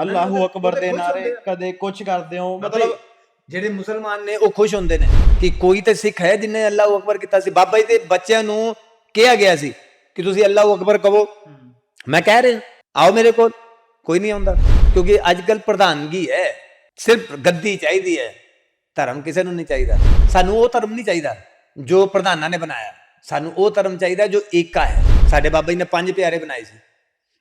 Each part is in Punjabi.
ਅੱਲਾਹੂ ਅਕਬਰ ਦੇ ਨਾਰੇ। ਕਦੇ ਕੁਝ ਕਰਦੇ ਹੋ? ਮਤਲਬ ਮਤਲਬ ਜਿਹੜੇ ਮੁਸਲਮਾਨ ਨੇ ਉਹ ਖੁਸ਼ ਹੁੰਦੇ ਨੇ ਕਿ ਕੋਈ ਤੇ ਸਿੱਖ ਹੈ ਜਿਨੇ ਅੱਲਾਹੁ ਅਕਬਰ ਕੀਤਾ ਸੀ। ਬਾਬਾ ਜੀ ਦੇ ਬੱਚਿਆਂ ਨੂੰ ਕਿਹਾ ਗਿਆ ਸੀ ਕਿ ਤੁਸੀਂ ਅੱਲਾਹੁ ਅਕਬਰ ਕਹੋ। ਮੈਂ ਕਹਿ ਰਿਹਾ ਆਓ ਮੇਰੇ ਕੋਲ ਕੋਈ ਨਹੀਂ ਆਉਂਦਾ। ਕਿਉਂਕਿ ਅੱਜ ਕੱਲ ਪ੍ਰਧਾਨਗੀ ਹੈ ਸਿਰਫ ਗੱਦੀ ਚਾਹੀਦੀ ਹੈ ਧਰਮ ਕਿਸੇ ਨੂੰ ਨਹੀਂ ਚਾਹੀਦਾ। ਸਾਨੂੰ ਉਹ ਧਰਮ ਨਹੀਂ ਚਾਹੀਦਾ ਜੋ ਪ੍ਰਧਾਨਾਂ ਨੇ ਬਣਾਇਆ। ਸਾਨੂੰ ਉਹ ਧਰਮ ਚਾਹੀਦਾ ਜੋ ਏਕਾ ਹੈ। ਸਾਡੇ ਬਾਬਾ ਜੀ ਨੇ ਪੰਜ ਪਿਆਰੇ ਬਣਾਏ ਸੀ।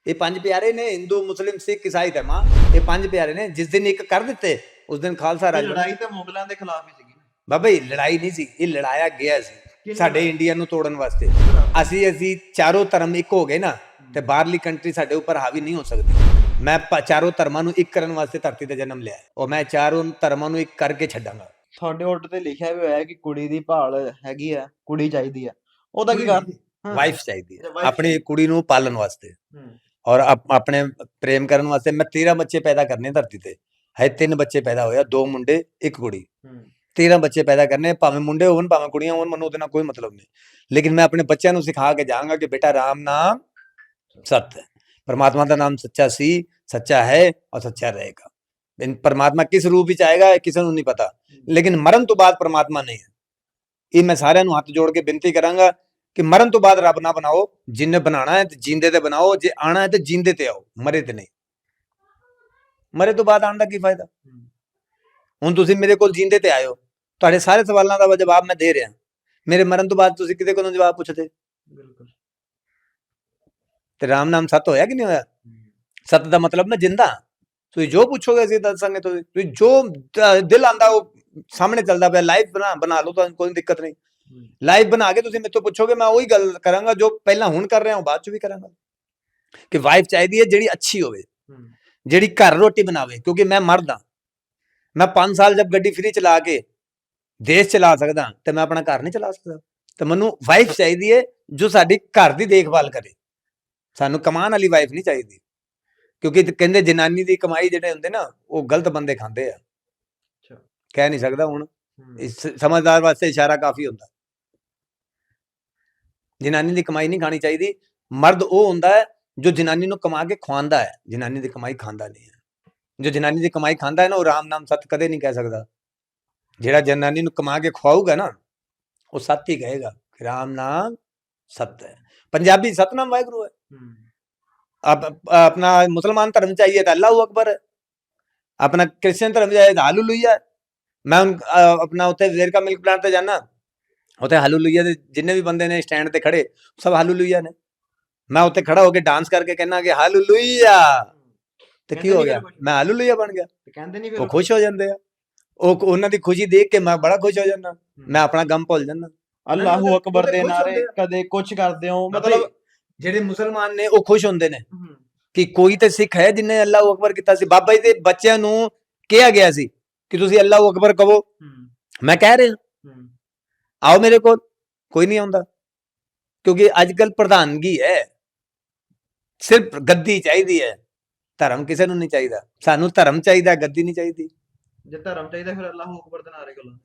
ਇਹ ਪੰਜ ਪਿਆਰੇ ਨੇ ਹਿੰਦੂ ਮੁਸਲਿਮ ਸਿੱਖ ਈਸਾਈ ਧਰਮਾਂ ਇਹ ਪੰਜ ਪਿਆਰੇ ਨੇ ਜਿਸ ਦਿਨ ਇੱਕ ਕਰ ਦਿੱਤੇ ਉਸ ਦਿਨ ਖਾਲਸਾ ਰਾਜ ਲੜਾਈ ਤਾਂ ਮੁਗਲਾਂ ਦੇ ਖਿਲਾਫ ਹੀ ਸੀਗੀ। ਬਾਬਾ ਜੀ ਲੜਾਈ ਨਹੀਂ ਸੀ ਇਹ ਲੜਾਇਆ ਗਿਆ ਸੀ ਸਾਡੇ ਇੰਡੀਆ ਨੂੰ ਤੋੜਨ ਵਾਸਤੇ। ਅਸੀਂ ਅਸੀਂ ਚਾਰੋਂ ਧਰਮ ਇੱਕ ਹੋ ਗਏ ਨਾ ਤੇ ਬਾਹਰਲੀ ਕੰਟਰੀ ਸਾਡੇ ਉੱਪਰ ਹਾਵੀ ਨਹੀਂ ਹੋ ਸਕਦੀ। ਮੈਂ ਚਾਰੋਂ ਧਰਮਾਂ ਨੂੰ ਇੱਕ ਕਰਨ ਵਾਸਤੇ ਧਰਤੀ ਤੇ ਜਨਮ ਲਿਆ। ਔਰ ਮੈਂ ਚਾਰੋਂ ਧਰਮਾਂ ਨੂੰ ਇੱਕ ਕਰਕੇ ਛੱਡਾਂਗਾ। ਤੁਹਾਡੇ ਆਰਡਰ ਤੇ ਲਿਖਿਆ ਵੀ ਹੋਇਆ ਹੈ ਕਿ ਕੁੜੀ ਦੀ ਭਾਲ ਹੈਗੀ ਆ ਕੁੜੀ ਚਾਹੀਦੀ ਆ। ਉਹਦਾ ਕੀ ਕਰਦੇ ਹਾਂ। ਵਾਈਫ ਚਾਹੀਦੀ ਹੈ ਆਪਣੀ ਕੁੜੀ ਨੂੰ ਪਾਲਣ ਵਾਸਤੇ। ਹੂੰ। ਔਰ ਆਪ- ਆਪਣੇ ਪ੍ਰੇਮ ਕਰਨ ਵਾਸਤੇ ਮੈਂ 13 ਬੱਚੇ ਪੈਦਾ ਕਰਨੇ ਧਰਤੀ ਤੇ। ਹੈ ਤਿੰਨ ਬੱਚੇ ਪੈਦਾ ਹੋਇਆ ਦੋ ਮੁੰਡੇ ਇੱਕ ਕੁੜੀ। ਹੂੰ। 13 ਬੱਚੇ ਪੈਦਾ ਕਰਨੇ ਭਾਵੇਂ ਮੁੰਡੇ ਹੋਣ ਭਾਵੇਂ ਕੁੜੀਆਂ ਹੋਣ ਮੈਨੂੰ ਉਹਦੇ ਨਾਲ ਕੋਈ ਮਤਲਬ ਨਹੀਂ। ਲੇਕਿਨ ਮੈਂ ਆਪਣੇ ਬੱਚਿਆਂ ਨੂੰ ਸਿਖਾ ਕੇ ਜਾਵਾਂਗਾ ਕਿ ਬੇਟਾ ਰਾਮ ਨਾਮ ਸਤ ਹੈ। ਪਰਮਾਤਮਾ ਦਾ ਨਾਮ ਸੱਚਾ ਸੀ ਸੱਚਾ ਹੈ ਔਰ ਸੱਚਾ ਰਹੇਗਾ। ਇਨ ਪਰਮਾਤਮਾ ਕਿਸ ਰੂਪ ਵਿੱਚ ਆਏਗਾ ਇਹ ਕਿਸੇ ਨੂੰ ਨਹੀਂ ਪਤਾ। ਲੇਕਿਨ ਮਰਨ ਤੋਂ ਬਾਅਦ ਪਰਮਾਤਮਾ ਨਹੀਂ ਹੈ। ਇਹ ਮੈਂ ਸਾਰਿਆਂ ਨੂੰ ਹੱਥ ਜੋੜ ਕੇ ਬੇਨਤੀ ਕਰਾਂਗਾ ਕਿ ਮਰਨ ਤੋਂ ਬਾਅਦ ਰੱਬ ਨਾ ਬਣਾਓ ਜਿੰਨੇ ਬਣਾਣਾ ਹੈ ਤੇ ਜਿੰਦੇ ਤੇ ਬਣਾਓ ਜੇ ਆਣਾ ਹੈ ਤੇ ਜਿੰਦੇ ਤੇ ਆਓ ਮਰੇ ਤੇ ਨਹੀਂ। ਮਰੇ ਤੋਂ ਬਾਅਦ ਆਉਣ ਦਾ ਕੀ ਫਾਇਦਾ? ਹੁਣ ਤੁਸੀਂ ਮੇਰੇ ਕੋਲ ਜਿੰਦੇ ਤੇ ਆਇਓ। ਤੁਹਾਡੇ ਸਾਰੇ ਸਵਾਲਾਂ ਦਾ ਜਵਾਬ ਮੈਂ ਦੇ ਰਿਹਾ। ਮੇਰੇ ਮਰਨ ਤੋਂ ਬਾਅਦ ਤੁਸੀਂ ਕਿਤੇ ਕੋਲੋਂ ਜਵਾਬ ਪੁੱਛਦੇ? ਬਿਲਕੁਲ। ਤੇ ਰਾਮ ਨਾਮ ਸਤ ਹੋਇਆ ਕਿ ਨਹੀਂ ਹੋਇਆ? ਸਤ ਦਾ ਮਤਲਬ ਮੈਂ ਜਿੰਦਾ ਤੁਸੀਂ ਜੋ ਪੁੱਛੋਗੇ ਅਸੀਂ ਦੱਸਾਂਗੇ ਤੁਸੀਂ। ਜੋ ਦਿਲ ਆਂਦਾ ਉਹ ਸਾਹਮਣੇ ਚੱਲਦਾ ਪਿਆ ਲਾਈਵ ਬਣਾ ਬਣਾ ਲਓ ਤਾਂ ਕੋਈ ਦਿੱਕਤ ਨਹੀਂ। ਲਾਈਵ ਬਣਾ ਕੇ ਤੁਸੀਂ ਤੋਂ ਪੁੱਛੋਗੇ ਮੈਂ ਉਹੀ ਗੱਲ ਕਰਾਂਗਾ ਜੋ ਪਹਿਲਾਂ ਹੁਣ ਕਰ ਰਿਹਾ ਹਾਂ ਬਾਅਦ ਚ ਵੀ ਕਰਾਂਗਾ। ਕਿ ਵਾਈਫ ਚਾਹੀਦੀ ਹੈ ਜਿਹੜੀ ਅੱਛੀ ਹੋਵੇ ਜਿਹੜੀ ਘਰ ਰੋਟੀ ਬਣਾਵੇ ਕਿਉਂਕਿ ਮੈਂ ਮਰਦ। ਮੈਂ 5 ਸਾਲ ਜਦ ਗੱਡੀ ਫ੍ਰੀ ਚਲਾ ਕੇ ਦੇਸ਼ ਚਲਾ ਸਕਦਾ ਤੇ ਮੈਂ ਆਪਣਾ ਘਰ ਨਹੀਂ ਚਲਾ ਸਕਦਾ। ਤੇ ਮੈਨੂੰ ਵਾਈਫ ਚਾਹੀਦੀ ਹੈ ਜੋ ਸਾਡੀ ਘਰ ਦੀ ਦੇਖਭਾਲ ਕਰੇ। ਸਾਨੂੰ ਕਮਾਉਣ ਵਾਲੀ ਵਾਈਫ ਨਹੀਂ ਚਾਹੀਦੀ। ਕਿਉਂਕਿ ਕਹਿੰਦੇ ਜਨਾਨੀ ਦੀ ਕਮਾਈ ਜਿਹੜੇ ਹੁੰਦੇ ਨਾ ਉਹ ਗਲਤ ਬੰਦੇ ਖਾਂਦੇ ਆ। ਅੱਛਾ। ਕਹਿ ਨਹੀਂ ਸਕਦਾ ਹੁਣ। ਇਸ ਸਮਝਦਾਰ ਵਾਸਤੇ ਇਸ਼ਾਰਾ ਕਾਫੀ ਹੁੰਦਾ। ਜਨਾਨੀ ਦੀ ਕਮਾਈ ਨਹੀਂ ਖਾਣੀ ਚਾਹੀਦੀ। ਮਰਦ ਉਹ ਹੁੰਦਾ ਹੈ ਜੋ ਜਨਾਨੀ ਨੂੰ ਕਮਾ ਕੇ ਖਵਾਉਂਦਾ ਹੈ। ਜਨਾਨੀ ਦੀ ਕਮਾਈ ਖਾਂਦਾ ਨਹੀਂ ਹੈ। ਜੋ ਜਨਾਨੀ ਦੀ ਕਮਾਈ ਖਾਂਦਾ ਹੈ ਨਾ ਉਹ ਰਾਮ ਨਾਮ ਸਤ ਕਦੇ ਨਹੀਂ ਕਹਿ ਸਕਦਾ। ਜਿਹੜਾ ਜਨਾਨੀ ਨੂੰ ਕਮਾ ਕੇ ਖਵਾਊਗਾ ਨਾ ਉਹ ਸੱਤ ਹੀ ਕਹੇਗਾ ਕਿ ਰਾਮ ਨਾਮ ਸਤ ਹੈ। ਪੰਜਾਬੀ ਸਤਨਾਮ ਵਾਹਿਗੁਰੂ ਹੈ। ਆਪ ਆਪਣਾ ਮੁਸਲਮਾਨ ਧਰਮ ਚ ਆਈਏ ਤਾਂ ਅੱਲਾਹੁ ਅਕਬਰ ਆਪਣਾ ਕ੍ਰਿਸਚੀਅਨ ਧਰਮ ਚਾਹੀਏ ਤਾਂ ਹਾਲੂਲੂਇਆ ਮੈਂ ਆਪਣਾ ਉੱਥੇ ਵੇਰਕਾ ਮਿਲਕ ਪਲਾਂਟ ਤੇ ਜਾਣਾ ਉੱਥੇ ਹਾਲੂਲੁਇਆ ਦੇ ਜਿੰਨੇ ਵੀ ਬੰਦੇ ਨੇ ਸਟੈਂਡ ਤੇ ਖੜੇ ਸਭ ਹਾਲੂਲੁਇਆ ਨੇ। ਮੈਂ ਉੱਥੇ ਖੜਾ ਹੋ ਕੇ ਡਾਂਸ ਕਰਕੇ ਕਹਿਣਾ ਕਿ ਹਾਲੂਲੁਇਆ ਤੇ ਕੀ ਹੋ ਗਿਆ? ਮੈਂ ਹਾਲੂਲੁਇਆ ਬਣ ਗਿਆ। ਤੇ ਕਹਿੰਦੇ ਨਹੀਂ ਫਿਰ ਉਹ ਖੁਸ਼ ਹੋ ਜਾਂਦੇ ਆ। ਉਹ ਉਹਨਾਂ ਦੀ ਖੁਸ਼ੀ ਦੇਖ ਕੇ ਮੈਂ ਬੜਾ ਖੁਸ਼ ਹੋ ਜਾਂਦਾ। ਮੈਂ ਆਪਣਾ ਗਮ ਭੁੱਲ ਜਾਂਦਾ। ਅੱਲਾਹੂ ਅਕਬਰ ਦੇ ਨਾਰੇ। ਕਦੇ ਕੁਝ ਕਰਦੇ ਹੋ। ਮਤਲਬ ਜਿਹੜੇ ਮੁਸਲਮਾਨ ਨੇ ਉਹ ਖੁਸ਼ ਹੁੰਦੇ ਨੇ। ਕਿ ਕੋਈ ਤੇ ਸਿੱਖ ਹੈ ਜਿਨੇ ਅੱਲਾਹੁ ਅਕਬਰ ਕੀਤਾ ਸੀ। ਬਾਬਾ ਜੀ ਦੇ ਬੱਚਿਆਂ ਨੂੰ ਕਿਹਾ ਗਿਆ ਸੀ ਕਿ ਤੁਸੀਂ ਅੱਲਾਹੁ ਅਕਬਰ ਕਹੋ। ਮੈਂ ਕਹਿ ਰਿਹਾ। ਆਓ ਮੇਰੇ ਕੋਲ ਕੋਈ ਨਹੀਂ ਆਉਂਦਾ। ਕਿਉਂਕਿ ਅੱਜ ਕੱਲ ਪ੍ਰਧਾਨਗੀ ਹੈ। ਸਿਰਫ ਗੱਦੀ ਚਾਹੀਦੀ ਹੈ। ਧਰਮ ਕਿਸੇ ਨੂੰ ਨਹੀਂ ਚਾਹੀਦਾ। ਸਾਨੂੰ ਧਰਮ ਚਾਹੀਦਾ ਗੱਦੀ ਨਹੀਂ ਚਾਹੀਦੀ। ਜੇ ਧਰਮ ਚਾਹੀਦਾ ਫਿਰ ਅੱਲਾਹੂ ਅਕਬਰ ਦੇ ਨਾਰੇ ਕੋਲ।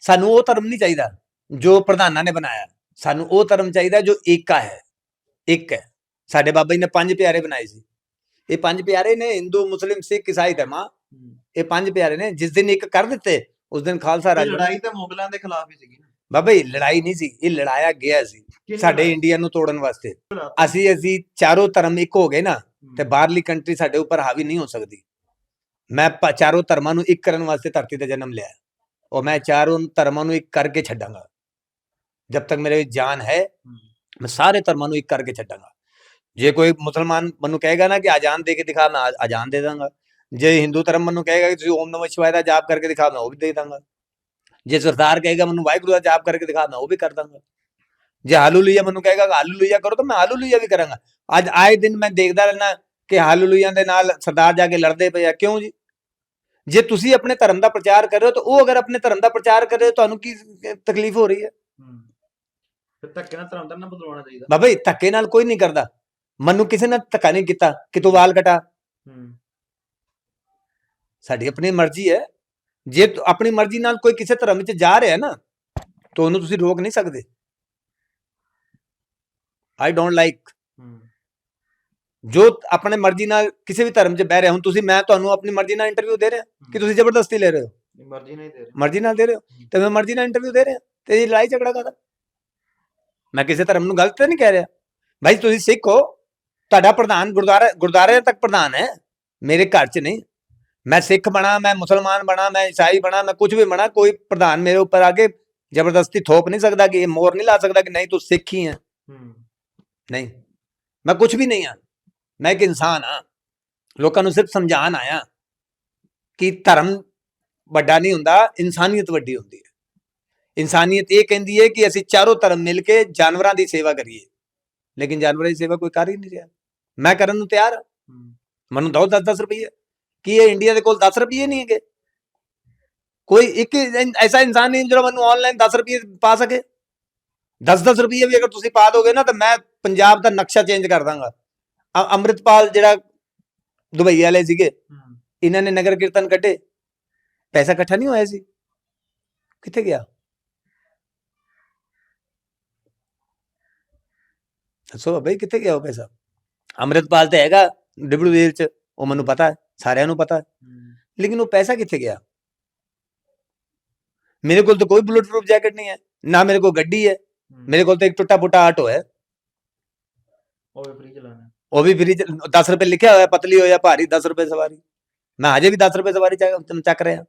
ਸਾਨੂੰ ਉਹ ਧਰਮ ਨਹੀਂ ਚਾਹੀਦਾ ਜੋ ਪ੍ਰਧਾਨਾਂ ਨੇ ਬਣਾਇਆ। ਸਾਨੂੰ ਉਹ ਧਰਮ ਚਾਹੀਦਾ ਜੋ ਏਕਾ ਹੈ। ਇੱਕ ਹੈ। ਸਾਡੇ ਬਾਬਾ ਜੀ ਨੇ ਪੰਜ ਪਿਆਰੇ ਬਣਾਏ ਸੀ। ਇਹ ਪੰਜ ਪਿਆਰੇ ਨੇ ਹਿੰਦੂ ਮੁਸਲਿਮ ਸਿੱਖ ਈਸਾਈ ਧਰਮਾਂ ਇਹ ਪੰਜ ਪਿਆਰੇ ਨੇ। ਜਿਸ ਦਿਨ ਇੱਕ ਕਰ ਦਿੱਤੇ ਉਸ ਦਿਨ ਖਾਲਸਾ ਰਾਜ। ਲੜਾਈ ਤਾਂ ਮੁਗਲਾਂ ਦੇ ਖਿਲਾਫ ਹੀ ਸੀਗੀ। ਬਾਬਾ ਜੀ ਲੜਾਈ ਨਹੀਂ ਸੀ ਇਹ ਲੜਾਇਆ ਗਿਆ ਸੀ ਸਾਡੇ? ਇੰਡੀਆ ਨੂੰ ਤੋੜਨ ਵਾਸਤੇ? ਅਸੀਂ ਅਸੀਂ ਚਾਰੋਂ ਧਰਮ ਇੱਕ ਹੋ ਗਏ ਨਾ। ਤੇ ਬਾਹਰਲੀ ਕੰਟਰੀ ਸਾਡੇ ਉੱਪਰ ਹਾਵੀ ਨਹੀਂ ਹੋ ਸਕਦੀ ਮੈਂ ਚਾਰੋਂ ਧਰਮਾਂ ਨੂੰ ਇੱਕ ਕਰਨ ਵਾਸਤੇ ਧਰਤੀ ਤੇ ਜਨਮ ਲਿਆ। ਔਰ ਮੈਂ ਚਾਰੋਂ ਧਰਮਾਂ ਨੂੰ ਇੱਕ ਕਰਕੇ ਛੱਡਾਂਗਾ ਜਦ ਤੱਕ ਮੇਰੇ ਵਿੱਚ ਜਾਨ ਹੈ ਮੈਂ ਸਾਰੇ ਧਰਮਾਂ ਨੂੰ ਇੱਕ ਕਰਕੇ ਛੱਡਾਂਗਾ ਜੇ ਕੋਈ ਮੁਸਲਮਾਨ ਮੈਨੂੰ ਕਹੇਗਾ ਨਾ ਕਿ ਆਜ਼ਾਨ ਦੇ ਕੇ ਦਿਖਾ ਮੈਂ ਆਜ਼ਾਨ ਦੇ ਦਾਂਗਾ ਜੇ ਹਿੰਦੂ ਧਰਮ ਮੈਨੂੰ ਕਹੇਗਾ ਕਿ ਤੁਸੀਂ ਓਮ ਨਮः ਸ਼ਿਵਾय ਦਾ ਜਾਪ ਕਰਕੇ ਦਿਖਾ ਮੈਂ ਉਹ ਵੀ ਦੇ ਦਾਂਗਾ ਜੇ ਸਰਦਾਰ ਕਹੇਗਾ ਮੈਨੂੰ ਵਾਹਿਗੁਰੂ ਦਾ ਜਾਪ ਕਰਕੇ ਦਿਖਾ ਮੈਂ ਉਹ ਵੀ ਕਰ ਦਾਂਗਾ। ਜੇ ਹਾਲੂਲੀਆ ਮੈਨੂੰ ਕਹੇਗਾ ਕਿ ਹਾਲੂਲੀਆ ਕਰੋ ਤਾਂ ਮੈਂ ਹਾਲੂਲੀਆ ਵੀ ਕਰਾਂਗਾ। ਅੱਜ ਆਏ ਦਿਨ ਮੈਂ ਦੇਖਦਾ ਰਹਿਣਾ ਕਿ ਹਾਲੂਲੀਆ ਦੇ ਨਾਲ ਸਰਦਾਰ ਜਾ ਕੇ ਲੜਦੇ ਪਏ ਆ। ਕਿਉਂ ਜੀ? ਜੇ ਤੁਸੀਂ ਆਪਣੇ ਧਰਮ ਦਾ ਪ੍ਰਚਾਰ ਕਰ ਰਹੇ ਹੋ ਤਾਂ ਉਹ ਅਗਰ ਆਪਣੇ ਧਰਮ ਦਾ ਪ੍ਰਚਾਰ ਕਰ ਰਹੇ ਹੋ ਤੁਹਾਨੂੰ ਕੀ ਤਕਲੀਫ ਹੋ ਰਹੀ ਹੈ। ਫਿਰ ਧੱਕੇ ਨਾਲ ਧਰਮ ਦਾ ਨਾ ਬਦਲਾਉਣਾ ਚਾਹੀਦਾ। ਬਾਬਾ ਜੀ ਧੱਕੇ ਨਾਲ ਕੋਈ ਨਹੀਂ ਕਰਦਾ। ਮੈਨੂੰ ਕਿਸੇ ਨੇ ਧੱਕਾ ਨਹੀਂ ਕੀਤਾ ਕਿ ਤੂੰ ਵਾਲ ਕਟਾ। ਸਾਡੀ ਆਪਣੀ ਮਰਜ਼ੀ ਹੈ। ਜੇ ਆਪਣੀ ਮਰਜ਼ੀ ਨਾਲ ਕੋਈ ਕਿਸੇ ਧਰਮ ਵਿੱਚ ਜਾ ਰਿਹਾ ਹੈ ਨਾ ਤਾਂ ਉਹਨੂੰ ਤੁਸੀਂ ਰੋਕ ਨਹੀਂ ਸਕਦੇ। I don't like. ਜੋ ਆਪਣੇ ਮਰਜ਼ੀ ਨਾਲ ਕਿਸੇ ਵੀ ਧਰਮ 'ਚ ਬਹਿ ਰਿਹਾ ਹੁਣ ਤੁਸੀਂ ਮੈਂ ਤੁਹਾਨੂੰ ਆਪਣੀ ਮਰਜ਼ੀ ਨਾਲ ਇੰਟਰਵਿਊ ਦੇ ਰਿਹਾ ਕਿ ਤੁਸੀਂ ਜ਼ਬਰਦਸਤੀ ਲੈ ਰਹੇ ਹੋ? ਮਰਜ਼ੀ ਨਹੀਂ ਦੇ ਰਹੇ। ਮਰਜ਼ੀ ਨਾਲ ਦੇ ਰਹੇ ਹੋ? ਤੇ ਮੈਂ ਮਰਜ਼ੀ ਨਾਲ ਇੰਟਰਵਿਊ ਦੇ ਰਿਹਾ? ਤੇ ਇਹ ਲੜਾਈ ਝਗੜਾ ਕਰਦਾ ਮੈਂ ਕਿਸੇ ਧਰਮ ਨੂੰ ਗਲਤ ਤਾਂ ਨਹੀਂ ਕਹਿ ਰਿਹਾ? ਭਾਈ ਤੁਸੀਂ ਸਿੱਖ ਹੋ। ਤੁਹਾਡਾ ਪ੍ਰਧਾਨ ਗੁਰਦੁਆਰਾ ਗੁਰਦੁਆਰੇ ਤੱਕ ਪ੍ਰਧਾਨ ਹੈ। ਮੇਰੇ ਘਰ 'ਚ ਨਹੀਂ। ਮੈਂ ਸਿੱਖ ਬਣਾ ਮੈਂ ਮੁਸਲਮਾਨ ਬਣਾ ਮੈਂ ਈਸਾਈ ਬਣਾ ਮੈਂ ਕੁਝ ਵੀ ਬਣਾ ਕੋਈ ਪ੍ਰਧਾਨ ਮੇਰੇ ਉੱਪਰ ਆ ਕੇ ਜ਼ਬਰਦਸਤੀ ਥੋਪ ਨਹੀਂ ਸਕਦਾ ਕਿ ਇਹ ਮੋਰ ਨਹੀਂ ਲਾ ਸਕਦਾ ਕਿ ਨਹੀਂ ਤੂੰ ਸਿੱਖ ਹੀ ਹੈ। ਨਹੀਂ ਮੈਂ ਕੁਝ ਵੀ ਨਹੀਂ ਹਾਂ ਮੈਂ ਇੱਕ ਇਨਸਾਨ ਹਾਂ ਲੋਕਾਂ ਨੂੰ ਸਿਰਫ ਸਮਝਾਉਣ ਆਇਆ ਕਿ ਧਰਮ ਵੱਡਾ ਨਹੀਂ ਹੁੰਦਾ ਇਨਸਾਨੀਅਤ ਵੱਡੀ ਹੁੰਦੀ ਹੈ। ਇਨਸਾਨੀਅਤ ਇਹ ਕਹਿੰਦੀ ਹੈ ਕਿ ਅਸੀਂ ਚਾਰੋਂ ਧਰਮ ਮਿਲ ਕੇ ਜਾਨਵਰਾਂ ਦੀ ਸੇਵਾ ਕਰੀਏ। ਲੇਕਿਨ ਜਾਨਵਰਾਂ ਦੀ ਸੇਵਾ ਕੋਈ ਕਰ ਹੀ ਨਹੀਂ ਰਿਹਾ। ਮੈਂ ਕਰਨ ਨੂੰ ਤਿਆਰ ਹਾਂ। ਮੈਨੂੰ ਦੋ 10-10 ਰੁਪਏ ਕੀ ਇਹ ਇੰਡੀਆ ਦੇ ਕੋਲ 10 ਰੁਪਏ ਨਹੀਂ ਹੈਗੇ? ਕੋਈ ਇੱਕ ਐਸਾ ਇਨਸਾਨ ਨਹੀਂ ਜਿਹੜਾ ਮੈਨੂੰ ਆਨਲਾਈਨ 10 ਰੁਪਏ ਪਾ ਸਕੇ। 10-10 ਰੁਪਏ ਵੀ ਅਗਰ ਤੁਸੀਂ ਪਾ ਦੋਗੇ ਨਾ ਤਾਂ ਮੈਂ ਪੰਜਾਬ ਦਾ ਨਕਸ਼ਾ ਚੇਂਜ ਕਰ ਦਾਂਗਾ। ਅੰਮ੍ਰਿਤਪਾਲ ਜਿਹੜਾ ਦੁਬਈ ਵਾਲੇ ਸੀਗੇ ਇਹਨਾਂ ਨੇ ਨਗਰ ਕੀਰਤਨ ਕੱਢੇ। ਪੈਸਾ ਇਕੱਠਾ ਨਹੀਂ ਹੋਇਆ ਸੀ? ਕਿੱਥੇ ਗਿਆ? ਦੱਸੋ ਬਈ ਕਿੱਥੇ ਗਿਆ ਉਹ ਪੈਸਾ? ਅੰਮ੍ਰਿਤਪਾਲ ਤੇ ਹੈਗਾ ਡਿਬੜੂਵੇਲ ਚ ਉਹ ਮੈਨੂੰ ਪਤਾ ਹੈ। ਸਾਰਿਆਂ ਨੂੰ ਪਤਾ। ਲੇਕਿਨ ਉਹ ਪੈਸਾ ਕਿੱਥੇ ਗਿਆ? ਮੇਰੇ ਕੋਲ ਤਾਂ ਕੋਈ ਬੁਲਟ ਪ੍ਰੂਫ ਜੈਕਟ ਨਹੀਂ ਹੈ ਨਾ ਮੇਰੇ ਕੋਲ ਗੱਡੀ ਹੈ ਮੇਰੇ ਕੋਲ ਤਾਂ ਇੱਕ ਟੁੱਟਾ ਫੁੱਟਾ ਆਟੋ ਹੈ। ਉਹ ਵੀ ਫ੍ਰੀ ਚਲਾਣਾ ਉਹ ਵੀ ਫ੍ਰੀ 10 ਰੁਪਏ ਲਿਖਿਆ ਹੋਇਆ ਪਤਲੀ ਹੋਇਆ ਭਾਰੀ 10 ਰੁਪਏ ਸਵਾਰੀ। ਮੈਂ ਅਜੇ ਵੀ 10 ਰੁਪਏ ਸਵਾਰੀ ਚੱਕ ਰਿਹਾ।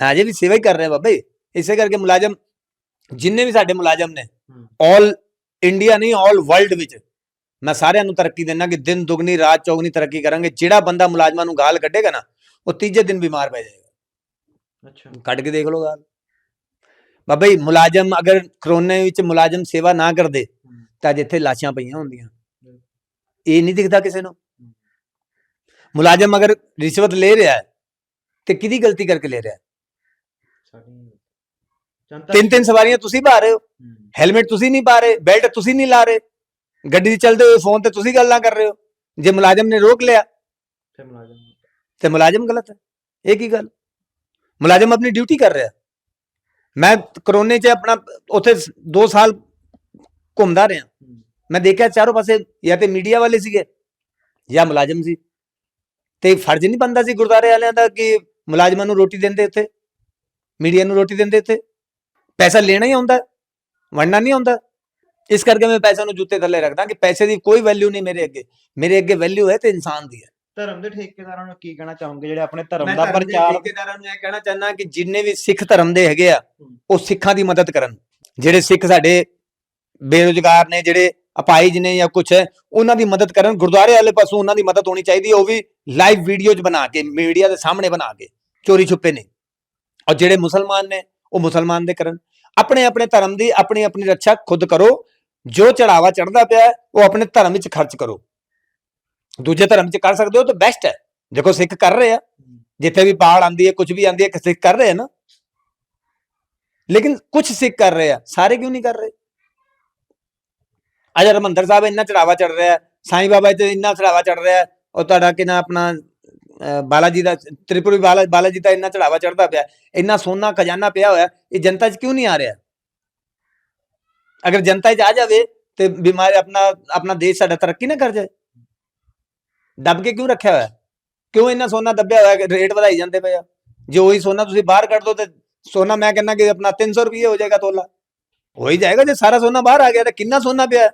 ਮੈਂ ਅਜੇ ਵੀ ਸੇਵਾ ਹੀ ਕਰ ਰਿਹਾ ਬਾਬਾ ਇਸੇ ਕਰਕੇ ਮੁਲਾਜ਼ਮ ਜਿੰਨੇ ਵੀ ਸਾਡੇ ਮੁਲਾਜ਼ਮ ਨੇ ਆਲ ਇੰਡੀਆ ਨਹੀਂ ਆਲ ਵਰਲਡ ਵਿੱਚ ਮੈਂ ਸਾਰਿਆਂ ਨੂੰ ਤਰੱਕੀ ਦੇਣਾ ਕਿ ਦਿਨ ਦੁਗਣੀ ਰਾਤ ਚੌਗਣੀ ਤਰੱਕੀ ਕਰਾਂਗੇ। ਜਿਹੜਾ ਬੰਦਾ ਮੁਲਾਜ਼ਮਾਂ ਨੂੰ ਗਾਲ ਕੱਢੇਗਾ ਨਾ ਉਹ ਤੀਜੇ ਦਿਨ ਬਿਮਾਰ ਪੈ ਜਾਏਗਾ। ਅੱਛਾ। ਕੱਢ ਕੇ ਦੇਖ ਲਓ ਗਾਲ। ਬਾਬਾ ਜੀ ਮੁਲਾਜ਼ਮ ਅਗਰ ਕਰੋਨੇ ਵਿੱਚ ਮੁਲਾਜ਼ਮ ਸੇਵਾ ਨਾ ਕਰਦੇ ਤਾਂ ਅੱਜ ਇੱਥੇ ਲਾਸ਼ਾਂ ਪਈਆਂ ਹੁੰਦੀਆਂ। ਇਹ ਨਹੀਂ ਦਿਖਦਾ ਕਿਸੇ ਨੂੰ। ਮੁਲਾਜ਼ਮ ਅਗਰ ਰਿਸ਼ਵਤ ਲੈ ਰਿਹਾ ਹੈ ਤੇ ਕਿਹਦੀ ਗਲਤੀ ਕਰਕੇ ਲੈ ਰਿਹਾ ਤਿੰਨ ਤਿੰਨ ਸਵਾਰੀਆਂ ਤੁਸੀਂ ਪਾ ਰਹੇ ਹੋ। ਹੂੰ। ਹੈਲਮਟ ਤੁਸੀਂ ਨਹੀਂ ਪਾ ਰਹੇ ਬੈਲਟ ਤੁਸੀਂ ਨਹੀਂ ਲਾ ਰਹੇ। ਗੱਡੀ 'ਚ ਚੱਲਦੇ ਹੋਏ ਫੋਨ ਤੇ ਤੁਸੀਂ ਗੱਲਾਂ ਕਰ ਰਹੇ ਹੋ। ਜੇ ਮੁਲਾਜ਼ਮ ਨੇ ਰੋਕ ਲਿਆ ਫਿਰ ਮੁਲਾਜ਼ਮ ਤੇ ਮੁਲਾਜ਼ਮ ਗਲਤ ਹੈ। ਇਹ ਕੀ ਗੱਲ? ਮੁਲਾਜ਼ਮ ਆਪਣੀ ਡਿਊਟੀ ਕਰ ਰਿਹਾ। ਮੈਂ ਕਰੋਨੇ 'ਚ ਆਪਣਾ ਉੱਥੇ 2 ਸਾਲ ਘੁੰਮਦਾ ਰਿਹਾ। ਮੈਂ ਦੇਖਿਆ ਚਾਰੋਂ ਪਾਸੇ ਜਾਂ ਤੇ ਮੀਡੀਆ ਵਾਲੇ ਸੀਗੇ ਜਾਂ ਮੁਲਾਜ਼ਮ ਸੀ। ਤੇ ਫਰਜ਼ ਨਹੀਂ ਬੰਦਾ ਸੀ ਗੁਰਦਾਰੇ ਵਾਲਿਆਂ ਦਾ ਕਿ ਮੁਲਾਜ਼ਮਾਂ ਨੂੰ ਰੋਟੀ ਦਿੰਦੇ ਇੱਥੇ ਮੀਡੀਆ ਨੂੰ ਰੋਟੀ ਦਿੰਦੇ ਇੱਥੇ ਪੈਸਾ ਲੈਣਾ ਹੀ ਆਉਂਦਾ ਵੰਡਣਾ ਨਹੀਂ ਆਉਂਦਾ। ਇਸ ਕਰਕੇ ਮੈਂ ਪੈਸਾ ਨੂੰ ਜੁੱਤੇ ਥੱਲੇ ਰੱਖਦਾ ਕਿ ਪੈਸੇ ਦੀ ਕੋਈ ਵੈਲਿਊ ਨਹੀਂ ਮੇਰੇ ਅੱਗੇ। ਮੇਰੇ ਅੱਗੇ ਵੈਲਿਊ ਹੈ ਤੇ ਇਨਸਾਨ ਦੀ ਹੈ। ਧਰਮ ਦੇ ਠੇਕੇਦਾਰਾਂ ਨੂੰ ਕੀ ਕਹਿਣਾ ਚਾਹੋਗੇ? ਜਿਹੜੇ ਆਪਣੇ ਧਰਮ ਦਾ ਪ੍ਰਚਾਰ ਠੇਕੇਦਾਰਾਂ ਨੂੰ ਇਹ ਕਹਿਣਾ ਚਾਹੁੰਦਾ ਕਿ ਜਿੰਨੇ ਵੀ ਸਿੱਖ ਧਰਮ ਦੇ ਹੈਗੇ ਆ। ਉਹ ਸਿੱਖਾਂ ਦੀ ਮਦਦ ਕਰਨ। ਜਿਹੜੇ ਸਿੱਖ ਸਾਡੇ ਬੇਰੁਜ਼ਗਾਰ ਨੇ ਜਿਹੜੇ ਅਪਾਹਿਜ ਨੇ ਜਾਂ ਕੁਝ ਹੈ ਉਹਨਾਂ ਦੀ ਮਦਦ ਕਰਨ। ਗੁਰਦੁਆਰੇ ਵਾਲੇ ਪਾਸੋਂ ਉਹਨਾਂ ਦੀ ਮਦਦ ਹੋਣੀ ਚਾਹੀਦੀ ਹੈ ਉਹ ਵੀ ਲਾਈਵ ਵੀਡੀਓਜ਼ ਬਣਾ ਕੇ ਮੀਡੀਆ ਦੇ ਸਾਹਮਣੇ ਬਣਾ ਕੇ ਚੋਰੀ ਛੁਪੇ ਨੇ। ਔਰ ਜਿਹੜੇ ਮੁਸਲਮਾਨ ਨੇ ਉਹ ਮੁਸਲਮਾਨ ਦੇ ਕਰਨ। ਆਪਣੇ ਆਪਣੇ ਧਰਮ ਦੀ ਆਪਣੀ ਆਪਣੀ ਰੱਖਿਆ ਖੁਦ ਕਰੋ। ਜੋ ਚੜਾਵਾ ਚੜਦਾ ਪਿਆ ਉਹ ਆਪਣੇ ਧਰਮ ਵਿੱਚ ਖਰਚ ਕਰੋ। ਦੂਜੇ ਧਰਮ 'ਚ ਕਰ ਸਕਦੇ ਹੋ ਤਾਂ ਬੈਸਟ ਹੈ। ਦੇਖੋ ਸਿੱਖ ਕਰ ਰਹੇ ਆ। ਜਿੱਥੇ ਵੀ ਪਾਲ ਆਂਦੀ ਹੈ ਕੁਝ ਵੀ ਆਂਦੀ ਹੈ ਸਿੱਖ ਕਰ ਰਹੇ ਆ ਨਾ। ਲੇਕਿਨ ਕੁਝ ਸਿੱਖ ਕਰ ਰਹੇ ਆ ਸਾਰੇ ਕਿਉਂ ਨਹੀਂ ਕਰ ਰਹੇ? ਅਜਾ ਹਰਿਮੰਦਰ ਸਾਹਿਬ ਇੰਨਾ ਚੜਾਵਾ ਚੜ ਰਿਹਾ ਹੈ ਸਾਈਂ ਬਾਬਾ ਤੇ ਇੰਨਾ ਚੜਾਵਾ ਚੜ ਰਿਹਾ ਉਹ ਤੁਹਾਡਾ ਕਿਨਾ ਆਪਣਾ ਅਹ, ਬਾਲਾ ਜੀ ਦਾ ਤ੍ਰਿਪੁਰੀ ਬਾਲਾ ਬਾਲਾ ਜੀ ਦਾ ਇੰਨਾ ਚੜਾਵਾ ਚੜਦਾ ਪਿਆ ਇੰਨਾ ਸੋਨਾ ਖਜ਼ਾਨਾ ਪਿਆ ਹੋਇਆ ਇਹ ਜਨਤਾ 'ਚ ਕਿਉਂ ਨਹੀਂ ਆ ਰਿਹਾ? ਅਗਰ ਜਨਤਾ 'ਚ ਆ ਜਾਵੇ ਤੇ ਬਿਮਾਰੀ ਆਪਣਾ ਆਪਣਾ ਦੇਸ਼ ਸਾਡਾ ਤਰੱਕੀ ਨਾ ਕਰ ਜਾਏ। ਦੱਬ ਕੇ ਕਿਉਂ ਰੱਖਿਆ ਹੋਇਆ? ਕਿਉਂ ਇੰਨਾ ਸੋਨਾ ਦੱਬਿਆ ਹੋਇਆ ਕਿ ਰੇਟ ਵਧਾਈ ਜਾਂਦੇ ਪਏ ਆ? ਜੇ ਉਹੀ ਸੋਨਾ ਤੁਸੀਂ ਬਾਹਰ ਕੱਢ ਦੋ ਤੇ ਸੋਨਾ ਮੈਂ ਕਹਿੰਦਾ ਕਿ ਆਪਣਾ 300 ਰੁਪਏ ਹੋ ਜਾਏਗਾ ਤੋਲਾ। ਹੋ ਹੀ ਜਾਏਗਾ ਜੇ ਸਾਰਾ ਸੋਨਾ ਬਾਹਰ ਆ ਗਿਆ ਤਾਂ ਕਿੰਨਾ ਸੋਨਾ ਪਿਆ?